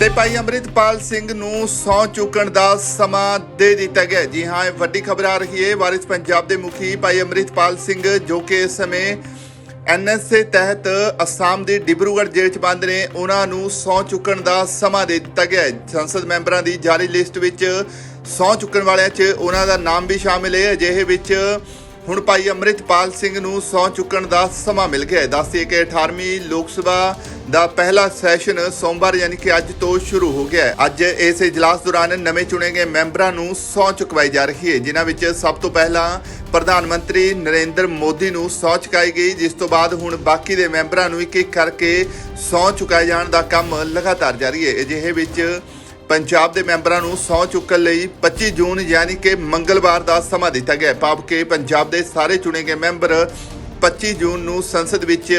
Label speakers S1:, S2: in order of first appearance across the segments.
S1: ਤੇ ਭਾਈ ਅੰਮ੍ਰਿਤਪਾਲ ਸਿੰਘ ਨੂੰ ਸੌ ਚੁੱਕਣ ਦਾ ਸਮਾਂ ਦੇ ਦਿੱਤਾ ਗਿਆ। ਜੀ ਹਾਂ, ਇਹ ਵੱਡੀ ਖਬਰ ਆ ਰਹੀ ਹੈ। ਵਾਰਿਸ ਪੰਜਾਬ ਦੇ ਮੁਖੀ ਭਾਈ ਅੰਮ੍ਰਿਤਪਾਲ ਸਿੰਘ ਜੋ ਕਿ ਇਸ ਸਮੇਂ ਐਨਐਸਏ ਤਹਿਤ ਅਸਾਮ ਦੇ ਡਿਬਰੂਗੜ੍ਹ ਜੇਲ੍ਹ 'ਚ ਬੰਦ ਨੇ, ਉਹਨਾਂ ਨੂੰ ਸੌ ਚੁੱਕਣ ਦਾ ਸਮਾਂ ਦੇ ਦਿੱਤਾ ਗਿਆ। ਸੰਸਦ ਮੈਂਬਰਾਂ ਦੀ ਜਾਰੀ ਲਿਸਟ ਵਿੱਚ ਸੌ ਚੁੱਕਣ ਵਾਲਿਆਂ 'ਚ ਉਹਨਾਂ ਦਾ ਨਾਮ ਵੀ ਸ਼ਾਮਿਲ ਹੈ। ਅਜਿਹੇ ਵਿੱਚ ਹੁਣ ਭਾਈ ਅੰਮ੍ਰਿਤਪਾਲ ਸਿੰਘ ਨੂੰ ਸੌ ਚੁੱਕਣ ਦਾ ਸਮਾਂ ਮਿਲ ਗਿਆ ਹੈ। ਦੱਸਦੇ ਕਿ 18ਵੀਂ ਲੋਕ ਸਭਾ ਦਾ ਪਹਿਲਾ ਸੈਸ਼ਨ ਸੋਮਵਾਰ ਯਾਨੀ ਕਿ ਅੱਜ ਤੋਂ ਸ਼ੁਰੂ ਹੋ ਗਿਆ ਹੈ। ਅੱਜ ਇਸ ਇਜਲਾਸ ਦੌਰਾਨ ਨਵੇਂ ਚੁਣੇ ਗਏ ਮੈਂਬਰਾਂ ਨੂੰ ਸੌ ਚੁਕਵਾਈ ਜਾ ਰਹੀ ਹੈ, ਜਿਨ੍ਹਾਂ ਵਿੱਚ ਸਭ ਤੋਂ ਪਹਿਲਾਂ ਪ੍ਰਧਾਨ ਮੰਤਰੀ ਨਰਿੰਦਰ ਮੋਦੀ ਨੂੰ ਸਹੁੰ ਚੁਕਾਈ ਗਈ, ਜਿਸ ਤੋਂ ਬਾਅਦ ਹੁਣ ਬਾਕੀ ਦੇ ਮੈਂਬਰਾਂ ਨੂੰ ਇੱਕ ਇੱਕ ਕਰਕੇ ਸਹੁੰ ਚੁਕਾਏ ਜਾਣ ਦਾ ਕੰਮ ਲਗਾਤਾਰ ਜਾਰੀ ਹੈ। ਅਜਿਹੇ ਵਿੱਚ ਪੰਜਾਬ ਦੇ ਮੈਂਬਰਾਂ ਨੂੰ ਸਹੁੰ ਚੁੱਕਣ ਲਈ 25 ਜੂਨ ਯਾਨੀ ਕਿ ਮੰਗਲਵਾਰ ਦਾ ਸਮਾਂ ਦਿੱਤਾ ਗਿਆ। ਭਾਵ ਕਿ ਪੰਜਾਬ ਦੇ ਸਾਰੇ ਚੁਣੇ ਗਏ ਮੈਂਬਰ 25 ਜੂਨ ਨੂੰ ਸੰਸਦ ਵਿੱਚ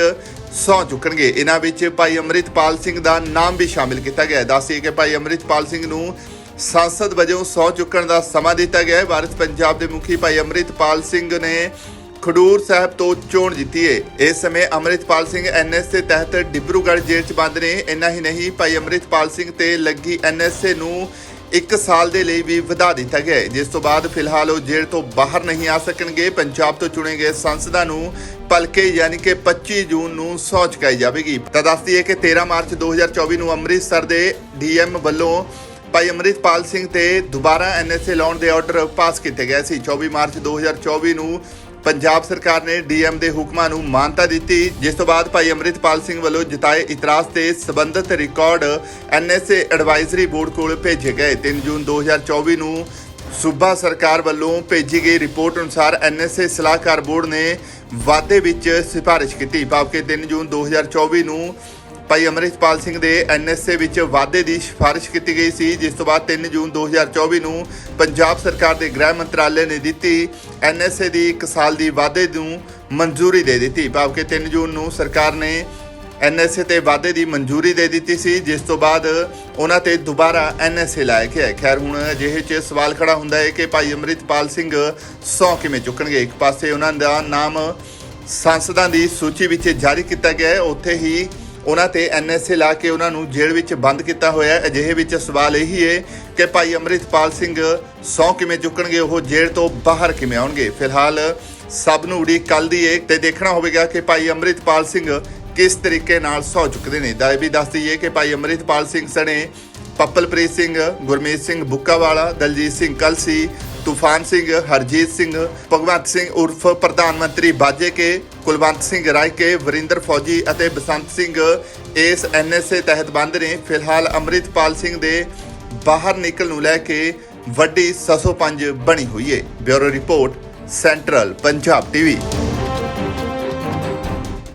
S1: ਸਹੁੰ ਚੁੱਕਣਗੇ। ਇਹਨਾਂ ਵਿੱਚ ਭਾਈ ਅੰਮ੍ਰਿਤਪਾਲ ਸਿੰਘ ਦਾ ਨਾਮ ਵੀ ਸ਼ਾਮਿਲ ਕੀਤਾ ਗਿਆ। ਹੈ ਦੱਸੀਏ ਕਿ ਭਾਈ ਅੰਮ੍ਰਿਤਪਾਲ ਸਿੰਘ ਨੂੰ ਸੰਸਦ ਵਜੋਂ ਸਹੁੰ ਚੁੱਕਣ ਦਾ ਸਮਾਂ ਦਿੱਤਾ ਗਿਆ। ਹੈ ਵਾਰਿਸ ਪੰਜਾਬ ਦੇ ਮੁਖੀ ਭਾਈ ਅੰਮ੍ਰਿਤਪਾਲ ਸਿੰਘ ਨੇ ਖਡੂਰ ਸਾਹਿਬ ਤੋਂ ਚੋਣ ਜਿੱਤੀ ਏ। ਇਸ ਸਮੇਂ ਅੰਮ੍ਰਿਤਪਾਲ ਸਿੰਘ ਐਨਐਸਏ ਤਹਿਤ ਡਿਬਰੂਗੜ੍ਹ ਜੇਲ੍ਹ 'ਚ ਬੰਦ ਨੇ। ਇੰਨਾ ਹੀ ਨਹੀਂ, ਭਾਈ ਅੰਮ੍ਰਿਤਪਾਲ ਸਿੰਘ ਤੇ ਲੱਗੀ ਐਨਐਸਏ ਨੂੰ ਇੱਕ ਸਾਲ ਦੇ ਲਈ ਵੀ ਵਧਾ ਦਿੱਤਾ ਗਿਆ ਜਿਸ ਤੋਂ ਬਾਅਦ ਫਿਲਹਾਲ ਉਹ ਜੇਲ੍ਹ ਤੋਂ ਬਾਹਰ ਨਹੀਂ ਆ ਸਕਣਗੇ। ਪੰਜਾਬ ਤੋਂ ਚੁਣੇ ਗਏ ਸੰਸਦਾਂ ਨੂੰ ਭਲਕੇ ਯਾਨੀ ਕਿ 25 ਜੂਨ ਨੂੰ ਸਹੁੰ ਚੁਕਾਈ ਜਾਵੇਗੀ। ਤਾਂ ਦੱਸਦੀ ਹੈ ਕਿ 13 ਮਾਰਚ 2024 ਨੂੰ ਅੰਮ੍ਰਿਤਸਰ ਦੇ ਡੀਐਮ ਵੱਲੋਂ ਭਾਈ ਅੰਮ੍ਰਿਤਪਾਲ ਸਿੰਘ ਤੇ ਦੁਬਾਰਾ ਐਨਐਸਏ ਲਾਉਣ ਦੇ ਆਰਡਰ ਪਾਸ ਕੀਤੇ ਗਏ ਸੀ। 24 ਮਾਰਚ 2024 ਨੂੰ ਪੰਜਾਬ ਸਰਕਾਰ ਨੇ ਡੀਐਮ ਦੇ ਹੁਕਮਾਂ ਨੂੰ ਮਾਨਤਾ ਦਿੱਤੀ, ਜਿਸ ਤੋਂ ਬਾਅਦ ਭਾਈ ਅੰਮ੍ਰਿਤਪਾਲ ਸਿੰਘ ਵੱਲੋਂ ਜਤਾਏ ਇਤਰਾਜ਼ ਤੇ ਸਬੰਧਤ ਰਿਕਾਰਡ ਐਨਐਸਏ ਐਡਵਾਈਜ਼ਰੀ ਬੋਰਡ ਕੋਲ ਭੇਜੇ ਗਏ। 3 ਜੂਨ 2024 ਨੂੰ ਸੂਬਾ ਸਰਕਾਰ ਵੱਲੋਂ ਭੇਜੀ ਗਈ ਰਿਪੋਰਟ ਅਨੁਸਾਰ ਐਨਐਸਏ ਸਲਾਹਕਾਰ ਬੋਰਡ ਨੇ ਵਾਅਦੇ ਵਿੱਚ ਸਿਫਾਰਿਸ਼ ਕੀਤੀ। ਭਾਵ ਕਿ 3 ਜੂਨ 2024 ਨੂੰ ਭਾਈ ਅਮਰਿਤਪਾਲ ਸਿੰਘ ਦੇ ਐਨਐਸਏ ਵਿੱਚ ਵਾਅਦੇ ਦੀ ਸਿਫਾਰਿਸ਼ ਕੀਤੀ ਗਈ ਸੀ, ਜਿਸ ਤੋਂ ਬਾਅਦ 3 ਜੂਨ 2024 ਨੂੰ ਪੰਜਾਬ ਸਰਕਾਰ ਦੇ ਗ੍ਰਹਿ ਮੰਤਰਾਲੇ ਨੇ ਦਿੱਤੀ ਐਨਐਸਏ ਦੀ 1 ਸਾਲ ਦੀ ਵਾਅਦੇ ਨੂੰ ਮਨਜ਼ੂਰੀ ਦੇ ਦਿੱਤੀ। ਭਾਵ ਕਿ 3 ਜੂਨ ਨੂੰ ਸਰਕਾਰ ਨੇ ਐਨਐਸਏ ਤੇ ਵਾਅਦੇ ਦੀ ਮਨਜ਼ੂਰੀ ਦੇ ਦਿੱਤੀ ਸੀ, ਜਿਸ ਤੋਂ ਬਾਅਦ ਉਹਨਾਂ ਤੇ ਦੁਬਾਰਾ ਐਨਐਸਏ ਲਾਇਆ ਗਿਆ ਖੈਰ, ਹੁਣ ਅਜਿਹੇ 'ਚ ਸਵਾਲ ਖੜਾ ਹੁੰਦਾ ਹੈ ਕਿ ਭਾਈ ਅਮਰਿਤਪਾਲ ਸਿੰਘ ਸੌ ਕਿਵੇਂ ਚੁੱਕਣਗੇ? ਇੱਕ ਪਾਸੇ ਉਹਨਾਂ ਦਾ ਨਾਮ ਸੰਸਦਾਂ ਦੀ ਸੂਚੀ ਵਿੱਚ ਜਾਰੀ ਕੀਤਾ ਗਿਆ ਹੈ, ਉੱਥੇ ਹੀ ਉਹਨਾਂ ਤੇ ਐਨਐਸਏ ਲਾ ਕੇ ਉਹਨਾਂ ਨੂੰ ਜੇਲ੍ਹ ਵਿੱਚ ਬੰਦ ਕੀਤਾ ਹੋਇਆ ਹੈ। ਅਜਿਹੇ ਵਿੱਚ ਸਵਾਲ ਇਹੀ ਹੈ ਕਿ ਭਾਈ ਅਮਰਿਤਪਾਲ ਸਿੰਘ ਸੌ ਕਿਵੇਂ ਚੁੱਕਣਗੇ, ਉਹ ਜੇਲ੍ਹ ਤੋਂ ਬਾਹਰ ਕਿਵੇਂ ਆਉਣਗੇ? ਫਿਲਹਾਲ ਸਭ ਨੂੰ ਉਡੀਕ ਕੱਲ ਦੀ ਹੈ ਤੇ ਦੇਖਣਾ ਹੋਵੇਗਾ ਕਿ ਭਾਈ ਅਮਰਿਤਪਾਲ ਸਿੰਘ ਕਿਸ ਤਰੀਕੇ ਨਾਲ ਸੌ ਚੁੱਕਦੇ ਨੇ। ਤਾਂ ਇਹ ਵੀ ਦੱਸ ਦਈਏ ਕਿ ਭਾਈ ਅਮਰਿਤਪਾਲ ਸਿੰਘ ਸਣੇ ਪੱਪਲਪ੍ਰੀਤ ਸਿੰਘ, ਗੁਰਮੀਤ ਸਿੰਘ ਬੁੱਕਾਵਾਲਾ ਦਲਜੀਤ ਸਿੰਘ ਕਲਸੀ ਤੂਫਾਨ ਸਿੰਘ, ਹਰਜੀਤ ਸਿੰਘ, ਭਗਵੰਤ ਸਿੰਘ ਉਰਫ ਪ੍ਰਧਾਨ ਮੰਤਰੀ ਬਾਜੇ ਕੇ, ਕੁਲਵੰਤ ਸਿੰਘ ਰਾਇਕੇ ਵਰਿੰਦਰ ਫੌਜੀ ਅਤੇ ਬਸੰਤ ਸਿੰਘ ਇਸ ਐਨਐਸਏ ਤਹਿਤ ਬੰਦ ਨੇ। ਫਿਲਹਾਲ ਅੰਮ੍ਰਿਤਪਾਲ ਸਿੰਘ ਦੇ ਬਾਹਰ ਨਿਕਲ ਨੂੰ ਲੈ ਕੇ ਵੱਡੀ ਸਸੋ ਪੰਜ ਬਣੀ ਹੋਈ ਹੈ bureau report, central Punjab TV.